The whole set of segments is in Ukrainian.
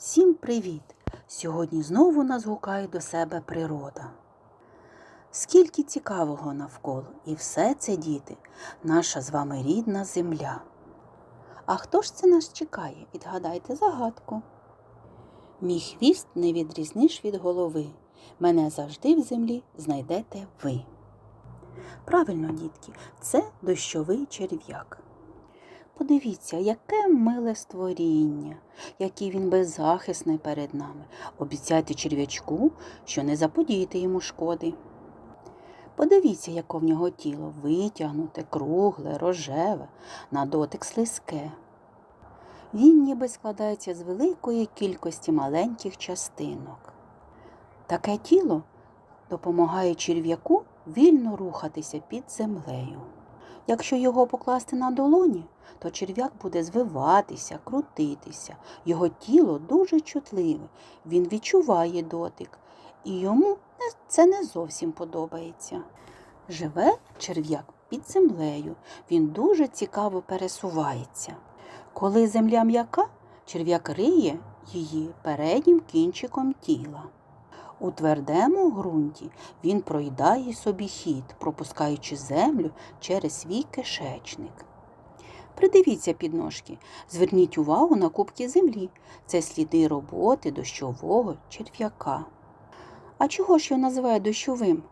Всім привіт! Сьогодні знову нас гукає до себе природа. Скільки цікавого навколо, і все це, діти, наша з вами рідна земля. А хто ж це нас чекає? Відгадайте загадку. Мій хвіст не відрізниш від голови. Мене завжди в землі знайдете ви. Правильно, дітки, це дощовий черв'як. Подивіться, яке миле створіння, який він беззахисний перед нами. Обіцяйте черв'ячку, що не заподієте йому шкоди. Подивіться, яке в нього тіло витягнуте, кругле, рожеве, на дотик слизьке. Він ніби складається з великої кількості маленьких частинок. Таке тіло допомагає черв'яку вільно рухатися під землею. Якщо його покласти на долоні, то черв'як буде звиватися, крутитися. Його тіло дуже чутливе, він відчуває дотик, і йому це не зовсім подобається. Живе черв'як під землею, він дуже цікаво пересувається. Коли земля м'яка, черв'як риє її переднім кінчиком тіла. У твердому ґрунті він проїдає собі хід, пропускаючи землю через свій кишечник. Придивіться під ножки, зверніть увагу на кубки землі. Це сліди роботи дощового черв'яка. А чого ж його називають дощовим?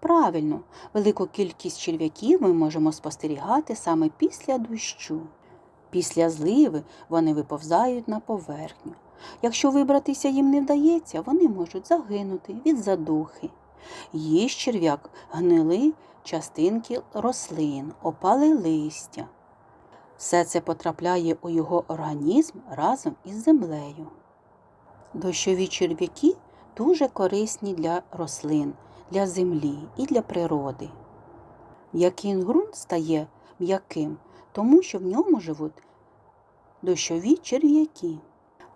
Правильно, велику кількість черв'яків ми можемо спостерігати саме після дощу. Після зливи вони виповзають на поверхню. Якщо вибратися їм не вдається, вони можуть загинути від задухи. Їсть черв'як гнили частинки рослин, опали листя. Все це потрапляє у його організм разом із землею. Дощові черв'яки дуже корисні для рослин, для землі і для природи. М'який ґрунт стає м'яким, тому що в ньому живуть дощові черв'яки.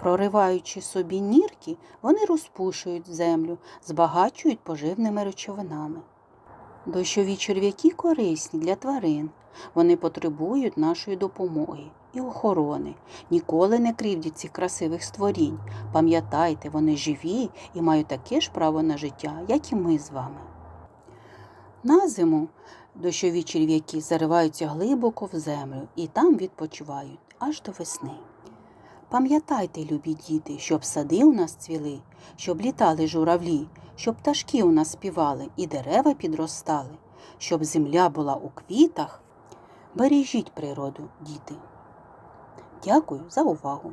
Прориваючи собі нірки, вони розпушують землю, збагачують поживними речовинами. Дощові черв'яки корисні для тварин. Вони потребують нашої допомоги і охорони. Ніколи не кривдять цих красивих створінь. Пам'ятайте, вони живі і мають таке ж право на життя, як і ми з вами. На зиму дощові черв'яки зариваються глибоко в землю і там відпочивають аж до весни. Пам'ятайте, любі діти, щоб сади у нас цвіли, щоб літали журавлі, щоб пташки у нас співали і дерева підростали, щоб земля була у квітах. Бережіть природу, діти. Дякую за увагу!